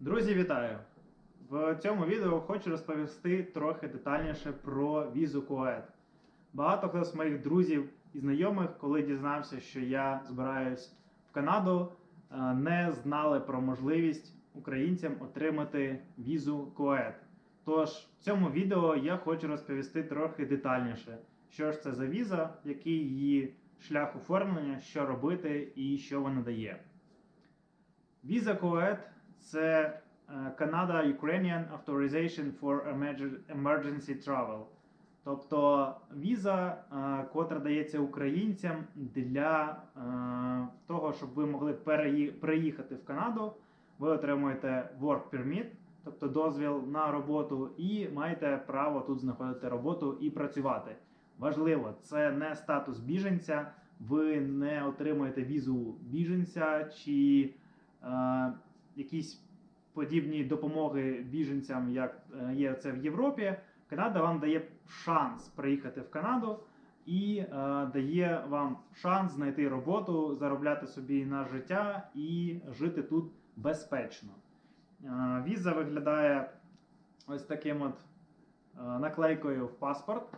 Друзі, вітаю! В цьому відео хочу розповісти трохи детальніше про візу Кует. Багато хто з моїх друзів і знайомих, коли дізнався, що я збираюсь в Канаду, е, не знали про можливість українцям отримати візу Кует. Тож в цьому відео я хочу розповісти трохи детальніше, що ж це за віза, який її шлях оформлення, що робити і що вона дає. Віза Coed – це е, Canada Ukrainian Authorization for Emergency Travel. Тобто віза, е, котра дається українцям для е, того, щоб ви могли переї- приїхати в Канаду. Ви отримуєте work permit, тобто дозвіл на роботу, і маєте право тут знаходити роботу і працювати. Важливо, це не статус біженця, ви не отримуєте візу біженця чи якісь подібні допомоги біженцям, як е, є це в Європі. Канада вам дає шанс приїхати в Канаду і е, дає вам шанс знайти роботу, заробляти собі на життя і жити тут безпечно. Е, віза виглядає ось таким от е, наклейкою в паспорт.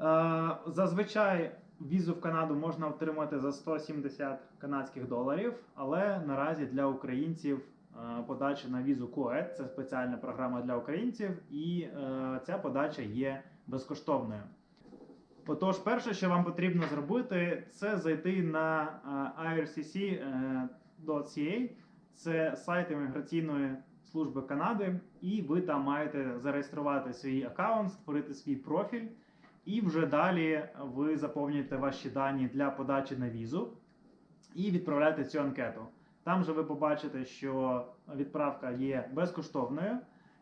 Е, Зазвичай візу в Канаду можна отримати за 170 канадських доларів, але наразі для українців е, подача на візу КОЕД це спеціальна програма для українців, і е, ця подача є безкоштовною. Отож, перше, що вам потрібно зробити, це зайти на е, ircc.ca, це сайт імміграційної служби Канади, і ви там маєте зареєструвати свій аккаунт, створити свій профіль. І вже далі ви заповнюєте ваші дані для подачі на візу і відправляєте цю анкету. Там же ви побачите, що відправка є безкоштовною,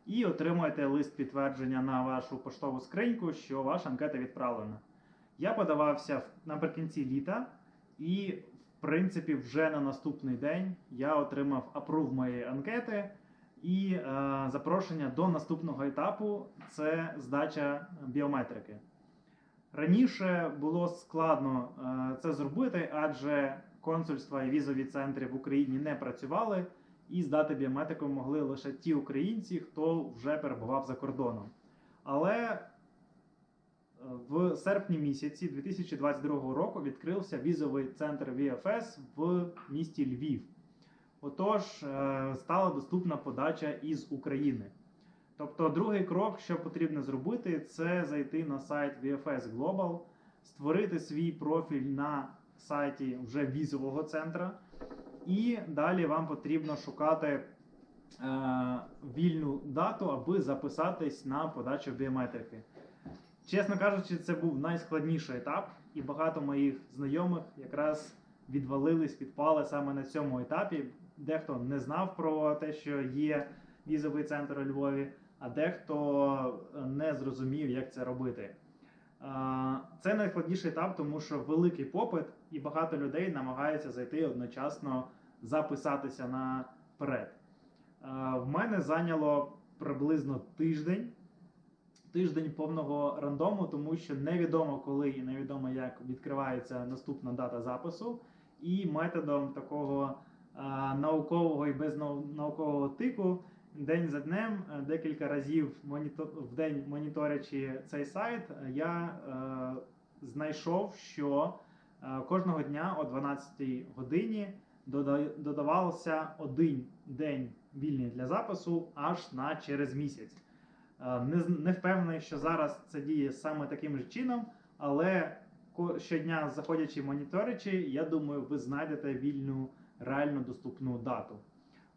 і отримуєте лист підтвердження на вашу поштову скриньку, що ваша анкета відправлена. Я подавався наприкінці літа, і, в принципі, вже на наступний день я отримав апрув моєї анкети і е, запрошення до наступного етапу це здача біометрики. Раніше було складно е, це зробити, адже консульства і візові центри в Україні не працювали, і здати біометрику могли лише ті українці, хто вже перебував за кордоном. Але е, в серпні місяці 2022 року відкрився візовий центр VFS в місті Львів. Отож, е, стала доступна подача із України. Тобто, другий крок, що потрібно зробити, це зайти на сайт VFS Global, створити свій профіль на сайті вже візового центра, і далі вам потрібно шукати е, вільну дату, аби записатись на подачу біометрики. Чесно кажучи, це був найскладніший етап, і багато моїх знайомих якраз відвалились, відпали саме на цьому етапі. Дехто не знав про те, що є візовий центр у Львові, а дехто е, не зрозумів, як це робити. Це найскладніший етап, тому що великий попит, і багато людей намагаються зайти одночасно записатися наперед. А, В мене зайняло приблизно тиждень. Тиждень повного рандому, тому що невідомо коли і невідомо як відкривається наступна дата запису, і методом такого наукового і безнаукового тику день за днем, е, декілька разів в день моніторячи цей сайт, е, я е, знайшов, що е, кожного дня о 12 годині дода- додавався один день вільний для запису аж на через місяць. Не, не впевнений, що зараз це діє саме таким же чином, але щодня заходячи моніторячи, я думаю, ви знайдете вільну реально доступну дату.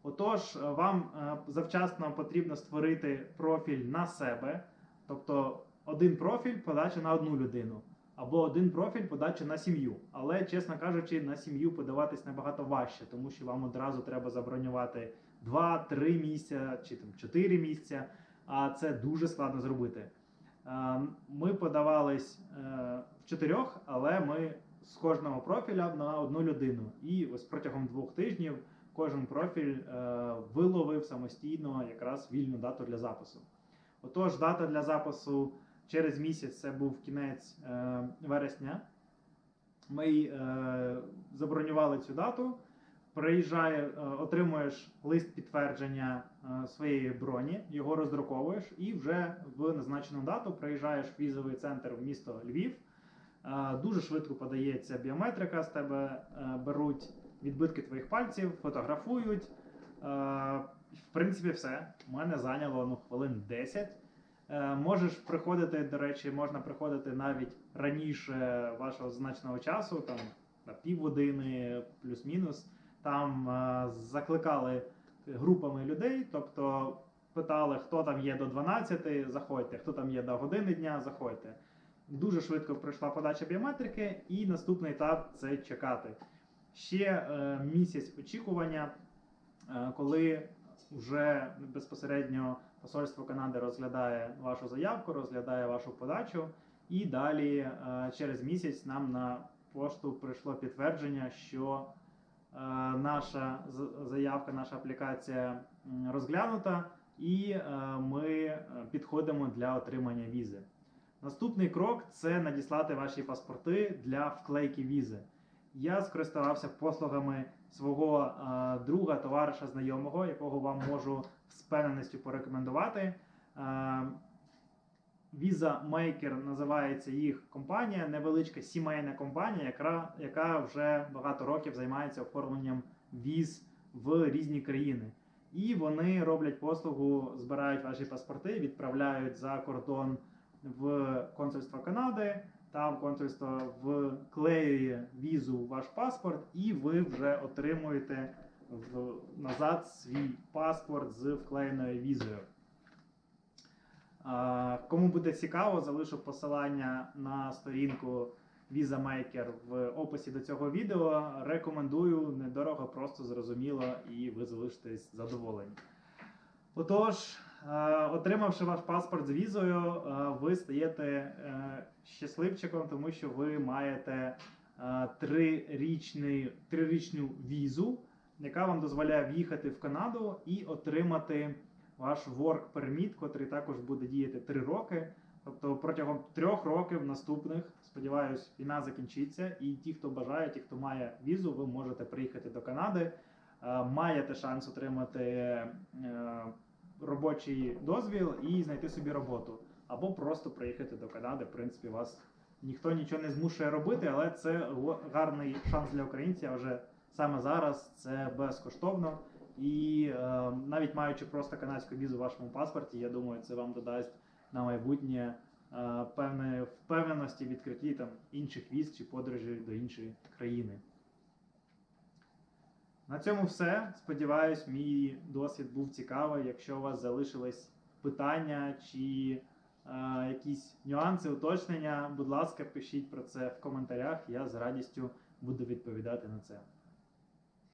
Отож, е, вам е, завчасно потрібно створити профіль на себе, тобто один профіль подача на одну людину, або один профіль подача на сім'ю. Але, чесно кажучи, на сім'ю подаватись набагато важче, тому що вам одразу треба забронювати 2-3 місця чи там 4 місця, а це дуже складно зробити. Е, Ми подавались в чотирьох, але ми з кожного профіля на одну людину. І ось протягом двох тижнів кожен профіль е, виловив самостійно якраз вільну дату для запису. Отож, дата для запису через місяць це був кінець е, вересня. Ми е, забронювали цю дату. приїжджає, отримуєш лист підтвердження своєї броні, його роздруковуєш і вже в назначену дату приїжджаєш в візовий центр в місто Львів. Дуже швидко подається біометрика, з тебе беруть відбитки твоїх пальців, фотографують. Е, В принципі, все. У мене зайняло ну, хвилин 10. Е, Можеш приходити, до речі, можна приходити навіть раніше вашого зазначеного часу, там на півгодини, плюс-мінус. Там е, закликали групами людей, тобто питали, хто там є до 12, заходьте, хто там є до години дня, заходьте. Дуже швидко пройшла подача біометрики, і наступний етап це чекати. Ще е, місяць очікування, е, коли вже безпосередньо посольство Канади розглядає вашу заявку, розглядає вашу подачу, і далі е, через місяць нам на пошту прийшло підтвердження, що е, наша заявка, наша аплікація розглянута, і ми підходимо для отримання візи. Наступний крок це надіслати ваші паспорти для вклейки візи. Я скористувався послугами свого е, друга, товариша, знайомого, якого вам можу з впевненістю порекомендувати. Е, Visa Maker називається їх компанія, невеличка сімейна компанія, яка, яка вже багато років займається оформленням віз в різні країни. І вони роблять послугу, збирають ваші паспорти, відправляють за кордон в консульство Канади. Там консульство вклеює візу в ваш паспорт, і ви вже отримуєте в, назад свій паспорт з вклеєною візою. А, Кому буде цікаво, залишу посилання на сторінку VisaMaker в описі до цього відео. Рекомендую недорого, просто зрозуміло, і ви залишитесь задоволені. Отож, отримавши ваш паспорт з візою, е, ви стаєте е, щасливчиком, тому що ви маєте е, трирічний, трирічну візу, яка вам дозволяє в'їхати в Канаду і отримати ваш work permit, котрий також буде діяти 3 роки. Тобто протягом трьох років наступних, сподіваюсь, війна закінчиться, і ті, хто бажає, ті, хто має візу, ви можете приїхати до Канади, е, маєте шанс отримати е, робочий дозвіл і знайти собі роботу. Або просто приїхати до Канади. В принципі, вас ніхто нічого не змушує робити, але це гарний шанс для українців. Вже саме зараз це безкоштовно. І е, навіть маючи просто канадську візу в вашому паспорті, я думаю, це вам додасть на майбутнє е, певної впевненості відкритті там інших віз чи подорожі до іншої країни. На цьому все. Сподіваюсь, мій досвід був цікавий. Якщо у вас залишились питання чи е, якісь нюанси, уточнення, будь ласка, пишіть про це в коментарях. Я з радістю буду відповідати на це.